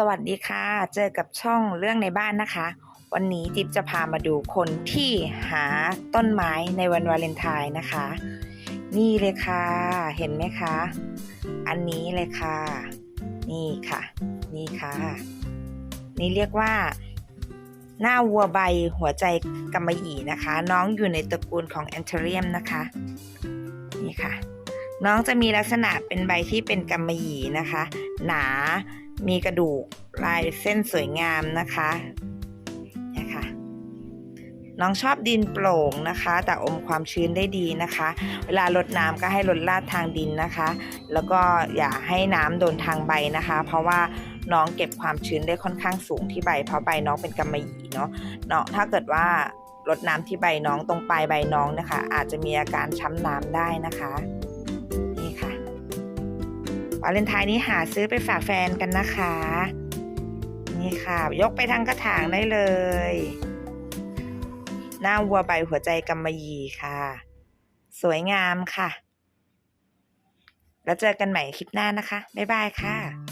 สวัสดีค่ะ เจอกับช่องเรื่องในบ้านนะคะ วันนี้จิ๊บจะพามาดูคนที่หาต้นไม้ในวันวาเลนไทน์นะคะ นี่เลยค่ะ เห็นไหมคะ อันนี้เลยค่ะ นี่ค่ะ นี่ค่ะ นี่เรียกว่า หน้าวัวใบหัวใจกำมะหยี่นะคะ น้องอยู่ในตระกูลของแอนเทเรียมนะคะ นี่ค่ะ น้องจะมีลักษณะเป็นใบที่เป็นกำมะหยี่นะคะ หนา มีกระดูกลายเส้นสวยงามนะคะเนี่ยค่ะน้องชอบดินโปร่งนะคะ แต่อมความชื้นได้ดีนะคะ เวลารดน้ำก็ให้รดลาดทางดินนะคะ แล้วก็อย่าให้น้ำโดนทางใบนะคะ เพราะว่าน้องเก็บความชื้นได้ค่อนข้างสูงที่ใบ เพราะใบน้องเป็นกำมะหยี่เนาะเนาะถ้าเกิดว่ารดน้ำที่ใบน้องตรงปลายใบน้องนะคะ อาจจะมีอาการช้ำน้ำได้นะคะ วาเลนไทน์นี้หาซื้อไปฝากแฟนกันนะคะ นี่ค่ะ ยกไปทางกระถางได้เลย หน้าวัวใบหัวใจกำมะหยี่ค่ะ สวยงามค่ะ แล้วเจอกันใหม่คลิปหน้านะคะ บ๊ายบายค่ะ